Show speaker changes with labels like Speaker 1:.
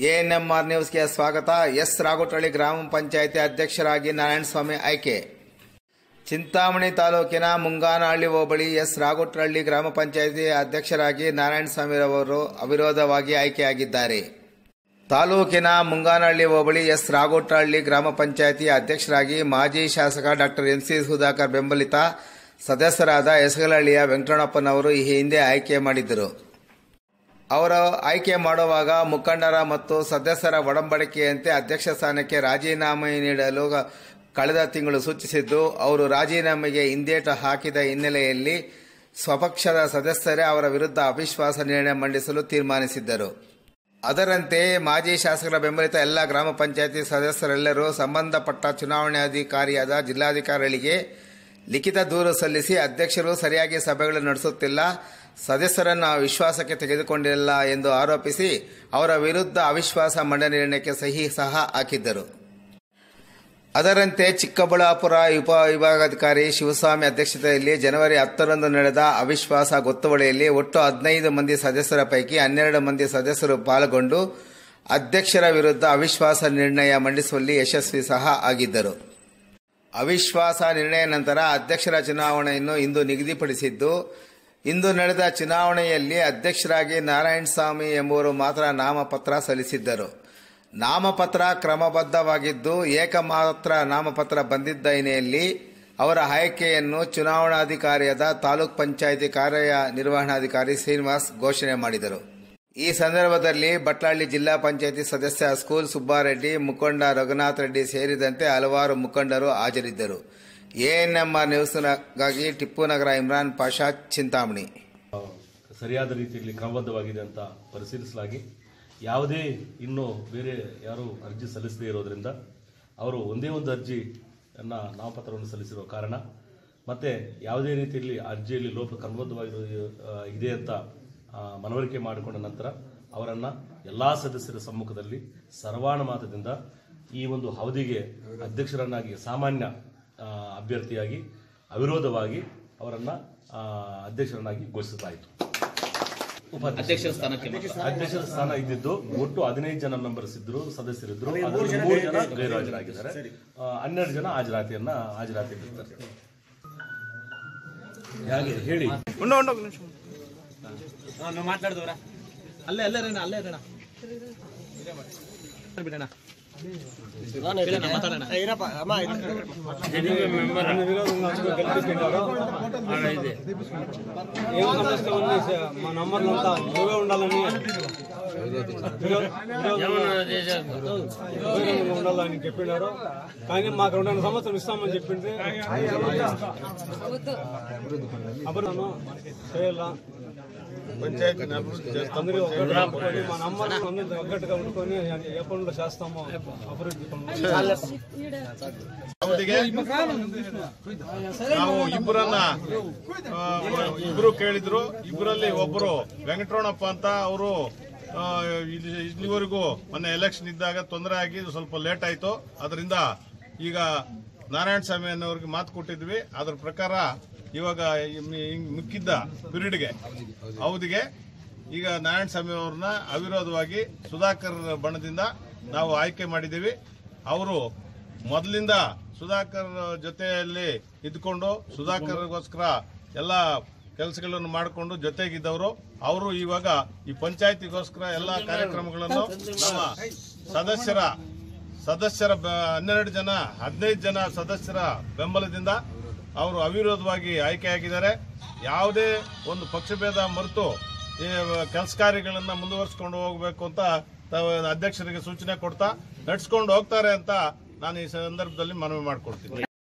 Speaker 1: ANMR ನ್ಯೂಸ್ಗೆ ಸ್ವಾಗತ. S. ರಾಗೋಟಳ್ಳಿ ಗ್ರಾಮ ಪಂಚಾಯಿತಿ ಅಧ್ಯಕ್ಷರಾಗಿ ನಾರಾಯಣಸ್ವಾಮಿ ಆಯ್ಕೆ. ಚಿಂತಾಮಣಿ ತಾಲೂಕಿನ ಮುಂಗಾನಹಳ್ಳಿ ಹೋಬಳಿ ಎಸ್. ರಾಗೋಟಳ್ಳಿ ಗ್ರಾಮ ಪಂಚಾಯಿತಿ ಅಧ್ಯಕ್ಷರಾಗಿ ನಾರಾಯಣಸ್ವಾಮಿ ಅವರು ಅವಿರೋಧವಾಗಿ ಆಯ್ಕೆಯಾಗಿದ್ದಾರೆ. ತಾಲೂಕಿನ ಮುಂಗಾನಹಳ್ಳಿ ಹೋಬಳಿ ಎಸ್. ರಾಗೋಟಹಳ್ಳಿ ಗ್ರಾಮ ಪಂಚಾಯಿತಿ ಅಧ್ಯಕ್ಷರಾಗಿ ಮಾಜಿ ಶಾಸಕ ಡಾಕ್ಟರ್ ಎನ್. ಸಿ. ಸುಧಾಕರ್ ಬೆಂಬಲಿತ ಸದಸ್ಯರಾದ ಎಸಗಲಹಳ್ಳಿಯ ವೆಂಕಟಣಪ್ಪನವರು ಈ ಹಿಂದೆ ಆಯ್ಕೆ ಮಾಡಿದ್ದರು. ಅವರ ಆಯ್ಕೆ ಮಾಡುವಾಗ ಮುಖಂಡರ ಮತ್ತು ಸದಸ್ಯರ ಒಡಂಬಡಿಕೆಯಂತೆ ಅಧ್ಯಕ್ಷ ಸ್ಥಾನಕ್ಕೆ ರಾಜೀನಾಮೆ ನೀಡಲು ಕಳೆದ ತಿಂಗಳು ಸೂಚಿಸಿದ್ದು, ಅವರು ರಾಜೀನಾಮೆಗೆ ಹಿಂದೇಟು ಹಾಕಿದ ಹಿನ್ನೆಲೆಯಲ್ಲಿ ಸ್ವಪಕ್ಷದ ಸದಸ್ಯರೇ ಅವರ ವಿರುದ್ಧ ಅವಿಶ್ವಾಸ ನಿರ್ಣಯ ಮಂಡಿಸಲು ತೀರ್ಮಾನಿಸಿದ್ದರು. ಅದರಂತೆ ಮಾಜಿ ಶಾಸಕರ ಬೆಂಬಲಿತ ಎಲ್ಲ ಗ್ರಾಮ ಪಂಚಾಯಿತಿ ಸದಸ್ಯರೆಲ್ಲರೂ ಸಂಬಂಧಪಟ್ಟ ಚುನಾವಣಾಧಿಕಾರಿಯಾದ ಜಿಲ್ಲಾಧಿಕಾರಿಗಳಿಗೆ ಲಿಖಿತ ದೂರು ಸಲ್ಲಿಸಿ ಅಧ್ಯಕ್ಷರು ಸರಿಯಾಗಿ ಸಭೆಗಳನ್ನು ನಡೆಸುತ್ತಿಲ್ಲ. ಸದಸ್ಯರನ್ನು ವಿಶ್ವಾಸಕ್ಕೆ ತೆಗೆದುಕೊಂಡಿಲ್ಲ ಎಂದು ಆರೋಪಿಸಿ ಅವರ ವಿರುದ್ಧ ಅವಿಶ್ವಾಸ ಮಂಡನೆ ನಿರ್ಣಯಕ್ಕೆ ಸಹಿ ಸಹ ಹಾಕಿದ್ದರು. ಅದರಂತೆ ಚಿಕ್ಕಬಳ್ಳಾಪುರ ಉಪ ವಿಭಾಗಾಧಿಕಾರಿ ಶಿವಸ್ವಾಮಿ ಅಧ್ಯಕ್ಷತೆಯಲ್ಲಿ ಜನವರಿ ಹತ್ತರಂದು ನಡೆದ ಅವಿಶ್ವಾಸ ಗೊತ್ತುವಳಿಯಲ್ಲಿ ಒಟ್ಟು ಹದಿನೈದು ಮಂದಿ ಸದಸ್ಯರ ಪೈಕಿ ಹನ್ನೆರಡು ಮಂದಿ ಸದಸ್ಯರು ಪಾಲ್ಗೊಂಡು ಅಧ್ಯಕ್ಷರ ವಿರುದ್ಧ ಅವಿಶ್ವಾಸ ನಿರ್ಣಯ ಮಂಡಿಸುವಲ್ಲಿ ಯಶಸ್ವಿ ಸಹ ಆಗಿದ್ದರು. ಅವಿಶ್ವಾಸ ನಿರ್ಣಯ ನಂತರ ಅಧ್ಯಕ್ಷರ ಚುನಾವಣೆಯನ್ನು ಇಂದು ನಿಗದಿಪಡಿಸಿದ್ದು, ಇಂದು ನಡೆದ ಚುನಾವಣೆಯಲ್ಲಿ ಅಧ್ಯಕ್ಷರಾಗಿ ನಾರಾಯಣಸ್ವಾಮಿ ಎಂಬುವರು ಮಾತ್ರ ನಾಮಪತ್ರ ಸಲ್ಲಿಸಿದ್ದರು. ನಾಮಪತ್ರ ಕ್ರಮಬದ್ಧವಾಗಿದ್ದು, ಏಕಮಾತ್ರ ನಾಮಪತ್ರ ಬಂದಿದ್ದ ಹಿನ್ನೆಲೆಯಲ್ಲಿ ಅವರ ಆಯ್ಕೆಯನ್ನು ಚುನಾವಣಾಧಿಕಾರಿಯಾದ ತಾಲೂಕ್ ಪಂಚಾಯಿತಿ ಕಾರ್ಯನಿರ್ವಹಣಾಧಿಕಾರಿ ಶ್ರೀನಿವಾಸ್ ಘೋಷಣೆ ಮಾಡಿದರು. ಈ ಸಂದರ್ಭದಲ್ಲಿ ಬಟ್ಲಾಳ್ಳಿ ಜಿಲ್ಲಾ ಪಂಚಾಯಿತಿ ಸದಸ್ಯ ಸ್ಕೂಲ್ ಸುಬ್ಬಾರೆಡ್ಡಿ, ಮುಖಂಡ ರಘುನಾಥ್ ರೆಡ್ಡಿ ಸೇರಿದಂತೆ ಹಲವಾರು ಮುಖಂಡರು ಹಾಜರಿದ್ದರು. ಎಎನ್ಎಂಆರ್ ನ್ಯೂಸ್ಗಾಗಿ ಟಿಪ್ಪು ನಗರ ಇಮ್ರಾನ್ ಪಾಷಾ ಚಿಂತಾಮಣಿ.
Speaker 2: ಸರಿಯಾದ ರೀತಿಯಲ್ಲಿ ಕ್ರಮಬದ್ಧವಾಗಿದೆ ಅಂತ ಪರಿಶೀಲಿಸಲಾಗಿ ಯಾವುದೇ ಇನ್ನೂ ಬೇರೆ ಯಾರು ಅರ್ಜಿ ಸಲ್ಲಿಸದೇ ಇರೋದ್ರಿಂದ ಅವರು ಒಂದೇ ಒಂದು ಅರ್ಜಿಯನ್ನ ನಾಮಪತ್ರವನ್ನು ಸಲ್ಲಿಸಿರುವ ಕಾರಣ, ಮತ್ತೆ ಯಾವುದೇ ರೀತಿಯಲ್ಲಿ ಅರ್ಜಿಯಲ್ಲಿ ಲೋಪ ಕ್ರಮಬದ್ಧವಾಗಿರೋ ಇದೆ ಅಂತ ಮನವರಿಕೆ ಮಾಡಿಕೊಂಡ ನಂತರ ಅವರನ್ನ ಎಲ್ಲಾ ಸದಸ್ಯರ ಸಮ್ಮುಖದಲ್ಲಿ ಸರ್ವಾನುಮತದಿಂದ ಈ ಒಂದು ಅವಧಿಗೆ ಅಧ್ಯಕ್ಷರನ್ನಾಗಿ ಸಾಮಾನ್ಯ ಅಭ್ಯರ್ಥಿಯಾಗಿ ಅವಿರೋಧವಾಗಿ ಅವರನ್ನ ಅಧ್ಯಕ್ಷರನ್ನಾಗಿ ಘೋಷಿಸಲಾಯಿತು
Speaker 3: ಅಧ್ಯಕ್ಷರ ಸ್ಥಾನಕ್ಕೆ
Speaker 2: ಅಧ್ಯಕ್ಷರ ಸ್ಥಾನ ಇದ್ದಿದ್ದು ಒಟ್ಟು ಹದಿನೈದು ಜನ ಮೆಂಬರ್ಸ್ ಇದ್ರು ಸದಸ್ಯರಿದ್ರು. ಮೂರು ಜನ ಗೈರಾಜರಾಗಿದ್ದಾರೆ ಹನ್ನೆರಡು ಜನ ಹಾಜರಾತಿಯನ್ನ ಹಾಜರಾತಿದ್ದಾರೆ ಹೇಗೆ ಹೇಳಿ.
Speaker 3: ಹಾ ನಾವು ಮಾತಾಡ್ದವ್ರ? ಅಲ್ಲೇ ಅಲ್ಲೇ ಅಲ್ಲೇ ಅಣ್ಣ ಬಿಡೋಣ.
Speaker 4: ఉండాలని ఉండాలని చెప్పినారు కానీ మాకు రెండు సంవత్సరం ఇస్తామని చెప్పింది అభివృద్ధి చేయాలా పంచాయతీ అందరూ మా నమ్మకం అందరితో ఒక్కటిగా ఉండుకొని ఏ పనులు చేస్తామో
Speaker 5: ನಾವು ಇಬ್ಬರನ್ನ ಇಬ್ರು ಕೇಳಿದ್ರು. ಇಬ್ಬರಲ್ಲಿ ಒಬ್ಬರು ವೆಂಕಟರಮಣಪ್ಪ ಅಂತ ಅವರು ಇಲ್ಲಿವರೆಗೂ ಮೊನ್ನೆ ಎಲೆಕ್ಷನ್ ಇದ್ದಾಗ ತೊಂದರೆ ಆಗಿ ಸ್ವಲ್ಪ ಲೇಟ್ ಆಯ್ತು. ಅದರಿಂದ ಈಗ ನಾರಾಯಣ ಸ್ವಾಮಿ ಅನ್ನೋರಿಗೆ ಮಾತು ಕೊಟ್ಟಿದ್ವಿ. ಅದ್ರ ಪ್ರಕಾರ ಇವಾಗ ಮಿಕ್ಕಿದ್ದ ಪಿರಿಯಡ್ಗೆ ಅವಧಿಗೆ ಈಗ ನಾರಾಯಣ ಸ್ವಾಮಿ ಅವ್ರನ್ನ ಅವಿರೋಧವಾಗಿ ಸುಧಾಕರ್ ಬಣದಿಂದ ನಾವು ಆಯ್ಕೆ ಮಾಡಿದ್ದೀವಿ. ಅವರು ಮೊದಲಿಂದ ಸುಧಾಕರ್ ಜೊತೆಯಲ್ಲಿ ಇದ್ಕೊಂಡು ಸುಧಾಕರ್ಗೋಸ್ಕರ ಎಲ್ಲ ಕೆಲಸಗಳನ್ನು ಮಾಡಿಕೊಂಡು ಜೊತೆಗಿದ್ದವರು. ಅವರು ಇವಾಗ ಈ ಪಂಚಾಯತಿಗೋಸ್ಕರ ಎಲ್ಲ ಕಾರ್ಯಕ್ರಮಗಳನ್ನು ನಮ್ಮ ಸದಸ್ಯರ ಸದಸ್ಯರ ಹನ್ನೆರಡು ಜನ, ಹದಿನೈದು ಜನ ಸದಸ್ಯರ ಬೆಂಬಲದಿಂದ ಅವರು ಅವಿರೋಧವಾಗಿ ಆಯ್ಕೆಯಾಗಿದ್ದಾರೆ. ಯಾವುದೇ ಒಂದು ಪಕ್ಷಭೇದ ಮರೆತು ಕೆಲಸ ಕಾರ್ಯಗಳನ್ನ ಮುಂದುವರಿಸಿಕೊಂಡು ಹೋಗಬೇಕು ಅಂತ ಅಧ್ಯಕ್ಷರಿಗೆ ಸೂಚನೆ ಕೊಡ್ತಾ ನಡೆಸ್ಕೊಂಡು ಹೋಗ್ತಾರೆ ಅಂತ ನಾನು ಈ ಸಂದರ್ಭದಲ್ಲಿ ಮನವಿ ಮಾಡಿಕೊಡ್ತೀನಿ